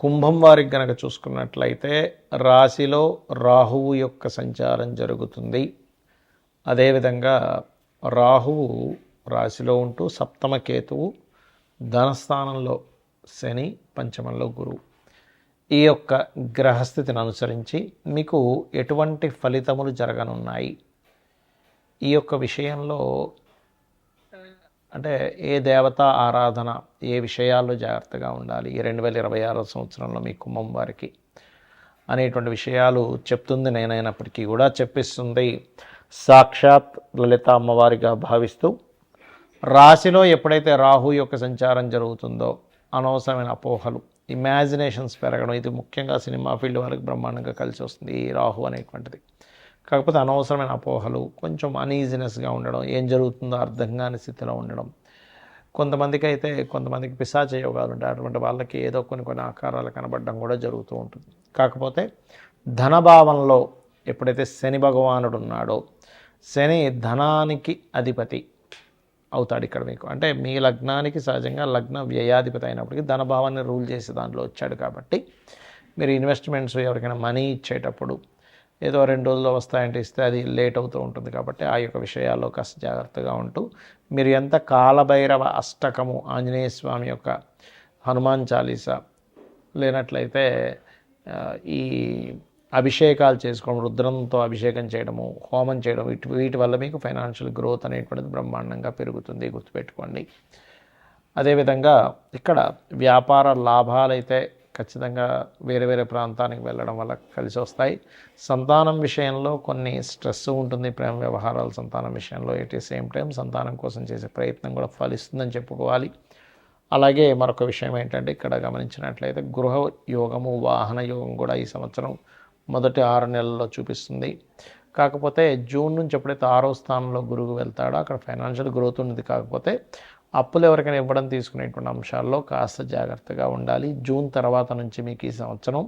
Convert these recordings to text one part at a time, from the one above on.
కుంభం వారికి గనక చూసుకున్నట్లయితే రాశిలో రాహువు యొక్క సంచారం జరుగుతుంది. అదేవిధంగా రాహువు రాశిలో ఉంటూ సప్తమ కేతువు ధనస్థానంలో శని పంచమంలో గురువు ఈ యొక్క గ్రహస్థితిని అనుసరించి మీకు ఎటువంటి ఫలితములు జరగనున్నాయి? ఈ యొక్క విషయంలో అంటే ఏ దేవత ఆరాధన ఏ విషయాల్లో జాగ్రత్తగా ఉండాలి ఈ రెండు వేల ఇరవై ఆరో సంవత్సరంలో మీ కుంభం వారికి అనేటువంటి విషయాలు చెప్తుంది నేనైనప్పటికీ కూడా చెప్పిస్తుంది. సాక్షాత్ లలిత అమ్మవారిగా భావిస్తూ రాశిలో ఎప్పుడైతే రాహు యొక్క సంచారం జరుగుతుందో అనవసరమైన అపోహలు ఇమాజినేషన్స్ పెరగడం ఇది ముఖ్యంగా సినిమా ఫీల్డ్ వాళ్ళకి బ్రహ్మాండంగా కలిసి వస్తుంది ఈ రాహు అనేటువంటిది. కాకపోతే అనవసరమైన అపోహలు కొంచెం అనీజినెస్గా ఉండడం ఏం జరుగుతుందో అర్థం కాని స్థితిలో ఉండడం. కొంతమందికి అయితే కొంతమందికి పిశాచ యోగాలు ఉంటాయి. అటువంటి వాళ్ళకి ఏదో కొన్ని కొన్ని ఆకారాలు కనబడడం కూడా జరుగుతూ ఉంటుంది. కాకపోతే ధనభావంలో ఎప్పుడైతే శని భగవానుడు ఉన్నాడో శని ధనానికి అధిపతి అవుతాడు ఇక్కడ మీకు. అంటే మీ లగ్నానికి సహజంగా లగ్న వ్యయాధిపతి అయినప్పటికీ ధనభావాన్ని రూల్ చేసే దాంట్లో వచ్చాడు కాబట్టి మీరు ఇన్వెస్ట్మెంట్స్ ఎవరికైనా మనీ ఇచ్చేటప్పుడు ఏదో రెండు రోజుల్లో వస్తాయంటే ఇస్తే అది లేట్ అవుతూ ఉంటుంది కాబట్టి ఆ యొక్క విషయాల్లో కాస్త జాగ్రత్తగా ఉంటూ మీరు ఎంత కాలభైరవ అష్టకము ఆంజనేయ స్వామి యొక్క హనుమాన్ చాలీసా లేనట్లయితే ఈ అభిషేకాలు చేసుకోవడం రుద్రంతో అభిషేకం చేయడము హోమం చేయడం వీటి వీటి వల్ల మీకు ఫైనాన్షియల్ గ్రోత్ అనేటువంటిది బ్రహ్మాండంగా పెరుగుతుంది గుర్తుపెట్టుకోండి. అదేవిధంగా ఇక్కడ వ్యాపార లాభాలైతే ఖచ్చితంగా వేరే వేరే ప్రాంతానికి వెళ్ళడం వల్ల కలిసి వస్తాయి. సంతానం విషయంలో కొన్ని స్ట్రెస్ ఉంటుంది. ప్రేమ వ్యవహారాలు సంతానం విషయంలో ఎట్ ది సేమ్ టైం. సంతానం కోసం చేసే ప్రయత్నం కూడా ఫలిస్తుందని చెప్పుకోవాలి. అలాగే మరొక విషయం ఏంటంటే ఇక్కడ గమనించినట్లయితే గృహ యోగము వాహన యోగం కూడా ఈ సంవత్సరం మొదటి ఆరు నెలల్లో చూపిస్తుంది. కాకపోతే జూన్ నుంచి ఎప్పుడైతే ఆరో స్థానంలో గురువు వెళ్తాడో అక్కడ ఫైనాన్షియల్ గ్రోత్ ఉంది కాకపోతే అప్పులు ఎవరికైనా ఇవ్వడం తీసుకునేటువంటి అంశాల్లో కాస్త జాగ్రత్తగా ఉండాలి. జూన్ తర్వాత నుంచి మీకు ఈ సంవత్సరం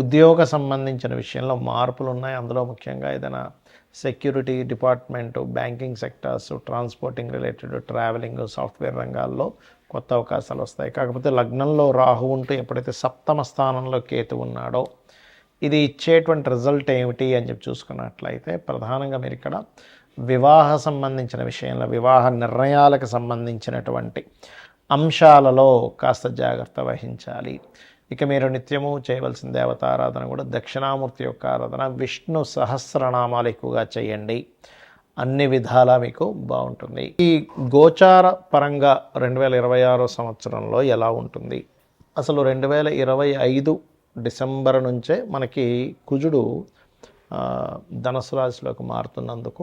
ఉద్యోగ సంబంధించిన విషయంలో మార్పులు ఉన్నాయి. అందులో ముఖ్యంగా ఏదైనా security department banking sectors transporting related traveling software రంగాల్లో కొత్త అవకాశాలు వస్తాయి. కాకపోతే లగ్నంలో రాహు ఉంటూ ఎప్పుడైతే సప్తమ స్థానంలో కేతు ఉన్నాడో ఇది ఇచ్చేటువంటి రిజల్ట్ ఏమిటి అని చెప్పి చూసుకున్నట్లయితే ప్రధానంగా మీరు ఇక్కడ వివాహ సంబంధించిన విషయంలో వివాహ నిర్ణయాలకు సంబంధించినటువంటి అంశాలలో కాస్త జాగ్రత్త వహించాలి. ఇక మీరు నిత్యము చేయవలసిన దేవతారాధన కూడా. దక్షిణామూర్తి యొక్క ఆరాధన విష్ణు సహస్రనామాలు ఎక్కువగా చేయండి. అన్ని విధాలా మీకు బాగుంటుంది. ఈ గోచార పరంగా రెండు వేల ఇరవై ఆరో సంవత్సరంలో ఎలా ఉంటుంది? అసలు రెండు వేల ఇరవై ఐదు డిసెంబర్ నుంచే మనకి కుజుడు ఆ, ధనుసు రాశిలోకి మారుతున్నందుకు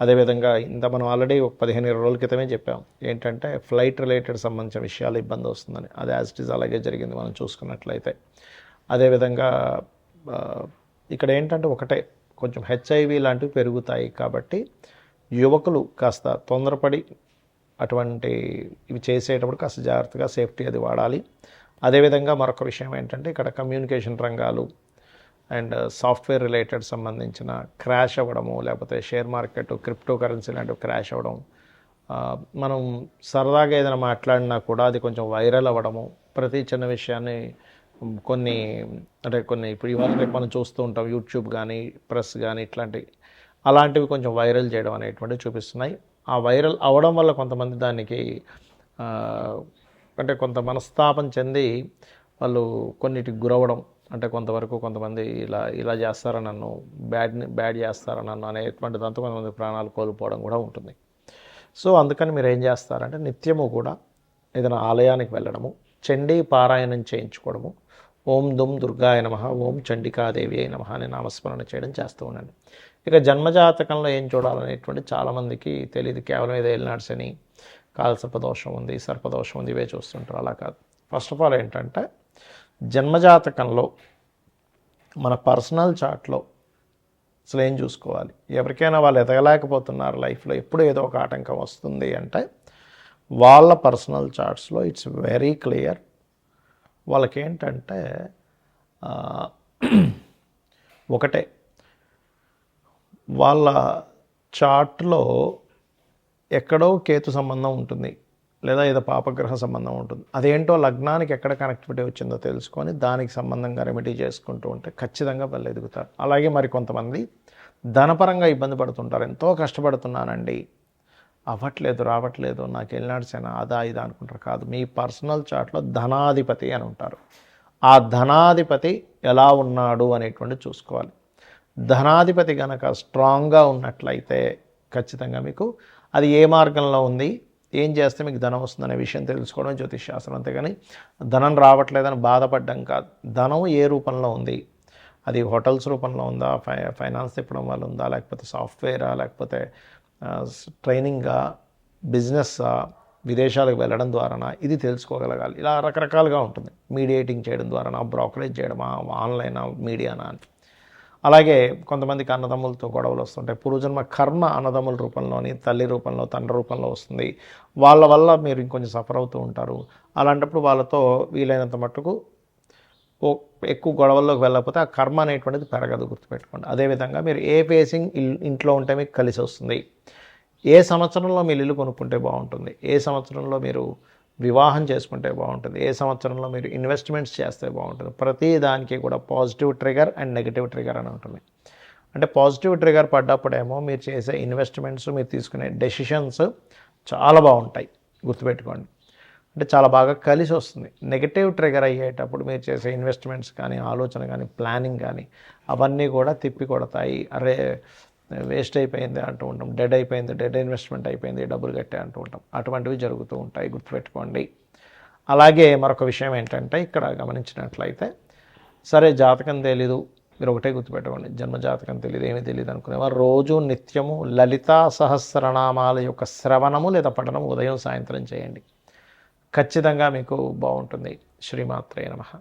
అదేవిధంగా ఇంత మనం ఆల్రెడీ ఒక పదిహేను ఇరవై రోజుల క్రితమే చెప్పాం. ఏంటంటే ఫ్లైట్ రిలేటెడ్ సంబంధించిన విషయాలు ఇబ్బంది వస్తుందని. అది యాజ్ ఇట్ ఈజ్ అలాగే జరిగింది మనం చూసుకున్నట్లయితే. అదేవిధంగా ఇక్కడ ఏంటంటే ఒకటే కొంచెం హెచ్ఐవి లాంటివి పెరుగుతాయి కాబట్టి యువకులు కాస్త తొందరపడి అటువంటి ఇవి చేసేటప్పుడు కాస్త జాగ్రత్తగా సేఫ్టీ అది వాడాలి. అదేవిధంగా మరొక విషయం ఏంటంటే ఇక్కడ కమ్యూనికేషన్ రంగాలు అండ్ సాఫ్ట్వేర్ రిలేటెడ్ సంబంధించిన క్రాష్ అవ్వడము లేకపోతే షేర్ మార్కెట్ క్రిప్టో కరెన్సీ లాంటివి క్రాష్ అవ్వడం మనం సరదాగా ఏదైనా మాట్లాడినా కూడా అది కొంచెం వైరల్ అవ్వడము ప్రతి చిన్న విషయాన్ని కొన్ని అంటే కొన్ని ఇప్పుడు ఇవాళ రేపు మనం చూస్తూ ఉంటాం యూట్యూబ్ కానీ ప్రెస్ కానీ ఇట్లాంటివి అలాంటివి కొంచెం వైరల్ చేయడం అనేటువంటివి చూపిస్తున్నాయి. ఆ వైరల్ అవడం వల్ల కొంతమంది దానికి అంటే కొంత మనస్తాపం చెంది వాళ్ళు కొన్నిటికి గురవడం అంటే కొంతవరకు కొంతమంది ఇలా ఇలా చేస్తారని నన్ను బ్యాడ్ బ్యాడ్ చేస్తారని నన్ను అనేటువంటి దాంతో కొంతమంది ప్రాణాలు కోల్పోవడం కూడా ఉంటుంది. సో అందుకని మీరు ఏం చేస్తారంటే నిత్యము కూడా ఏదైనా ఆలయానికి వెళ్ళడము చండీ పారాయణం చేయించుకోవడము ఓం దుమ్ దుర్గాయ నమ ఓం చండికాదేవి అయి నమ అని నామస్మరణ చేయడం చేస్తూ ఉండండి. ఇక జన్మజాతకంలో ఏం చూడాలనేటువంటి చాలామందికి తెలియదు కేవలం ఏదో ఏలినాడు శని కాలసర్పదోషం ఉంది సర్పదోషం ఉంది ఇవే చూస్తుంటారు. అలా కాదు. ఫస్ట్ ఆఫ్ ఆల్ ఏంటంటే జన్మజాతకంలో మన పర్సనల్ చార్ట్లో అసలు ఏం చూసుకోవాలి? ఎవరికైనా వాళ్ళు ఎదగలేకపోతున్నారు లైఫ్లో ఎప్పుడు ఏదో ఒక ఆటంకం వస్తుంది అంటే వాళ్ళ పర్సనల్ చార్ట్స్లో ఇట్స్ వెరీ క్లియర్. వాళ్ళకేంటంటే ఒకటే వాళ్ళ చార్ట్లో ఎక్కడో కేతు సంబంధం ఉంటుంది. లేదా ఏదో పాపగ్రహ సంబంధం ఉంటుంది. అదేంటో లగ్నానికి ఎక్కడ కనెక్టివిటీ వచ్చిందో తెలుసుకొని దానికి సంబంధంగా రెమెడీ చేసుకుంటూ ఉంటే ఖచ్చితంగా వాళ్ళు ఎదుగుతారు. అలాగే మరి కొంతమంది ధనపరంగా ఇబ్బంది పడుతుంటారు. ఎంతో కష్టపడుతున్నానండి. అవ్వట్లేదు రావట్లేదు నాకు వెళ్ళినాడు సేన అదా ఇదా అనుకుంటారు. కాదు మీ పర్సనల్ చార్ట్లో ధనాధిపతి అని ఉంటారు. ఆ ధనాధిపతి ఎలా ఉన్నాడు అనేటువంటి చూసుకోవాలి. ధనాధిపతి కనుక స్ట్రాంగ్గా ఉన్నట్లయితే ఖచ్చితంగా మీకు అది ఏ మార్గంలో ఉంది? ఏం చేస్తే మీకు ధనం వస్తుందనే విషయం తెలుసుకోవడం జ్యోతిష్ శాస్త్రం అంతేగాని ధనం రావట్లేదని బాధపడ్డం కాదు. ధనం ఏ రూపంలో ఉంది? అది హోటల్స్ రూపంలో ఉందా? ఫై ఫైనాన్స్ తిప్పడం వల్ల ఉందా? లేకపోతే సాఫ్ట్వేరా? లేకపోతే ట్రైనింగా? బిజినెస్సా? విదేశాలకు వెళ్ళడం ద్వారానా? ఇది తెలుసుకోగలగాలి. ఇలా రకరకాలుగా ఉంటుంది. మీడియేటింగ్ చేయడం ద్వారానా? బ్రోకరేజ్ చేయడమా? ఆన్లైనా? మీడియానా? అని. అలాగే కొంతమందికి అన్నదమ్ములతో గొడవలు వస్తుంటాయి. పూర్వజన్మ కర్మ అన్నదమ్ముల రూపంలోని తల్లి రూపంలో తండ్రి రూపంలో వస్తుంది. వాళ్ళ వల్ల మీరు ఇంకొంచెం సఫర్ అవుతూ ఉంటారు. అలాంటప్పుడు వాళ్ళతో వీలైనంత మట్టుకు ఎక్కువ గొడవల్లోకి వెళ్ళకపోతే ఆ కర్మ అనేటువంటిది పెరగదు గుర్తుపెట్టుకోండి. అదేవిధంగా మీరు ఏ ఫేసింగ్ ఇంట్లో ఉంటే మీకు కలిసి వస్తుంది. ఏ సంవత్సరంలో మీరు ఇల్లు కొనుక్కుంటే బాగుంటుంది? ఏ సంవత్సరంలో మీరు వివాహం చేసుకుంటే బాగుంటుంది. ఏ సంవత్సరంలో మీరు ఇన్వెస్ట్మెంట్స్ చేస్తే బాగుంటుంది. ప్రతి దానికి కూడా positive trigger and negative trigger అని ఉంటుంది. అంటే పాజిటివ్ ట్రిగర్ పడ్డప్పుడేమో మీరు చేసే ఇన్వెస్ట్మెంట్స్ మీరు తీసుకునే డెసిషన్స్ చాలా బాగుంటాయి. గుర్తుపెట్టుకోండి. అంటే చాలా బాగా కలిసి వస్తుంది. నెగిటివ్ ట్రిగర్ అయ్యేటప్పుడు మీరు చేసే ఇన్వెస్ట్మెంట్స్ కానీ ఆలోచన కానీ ప్లానింగ్ కానీ అవన్నీ కూడా తిప్పి కొడతాయి. అరే వేస్ట్ అయిపోయింది అంటూ ఉంటాం. డెడ్ అయిపోయింది డెడ్ ఇన్వెస్ట్మెంట్ అయిపోయింది డబ్బులు కట్టే అంటూ ఉంటాం. అటువంటివి జరుగుతూ ఉంటాయి గుర్తుపెట్టుకోండి. అలాగే మరొక విషయం ఏంటంటే ఇక్కడ గమనించినట్లయితే సరే జాతకం తెలీదు మీరు ఒకటే గుర్తుపెట్టుకోండి. జన్మ జాతకం తెలియదు ఏమీ తెలియదు అనుకునేవారు రోజు నిత్యము లలితా సహస్రనామాల యొక్క శ్రవణము లేదా పఠనం ఉదయం సాయంత్రం చేయండి. ఖచ్చితంగా మీకు బాగుంటుంది. శ్రీమాత్రే నమః.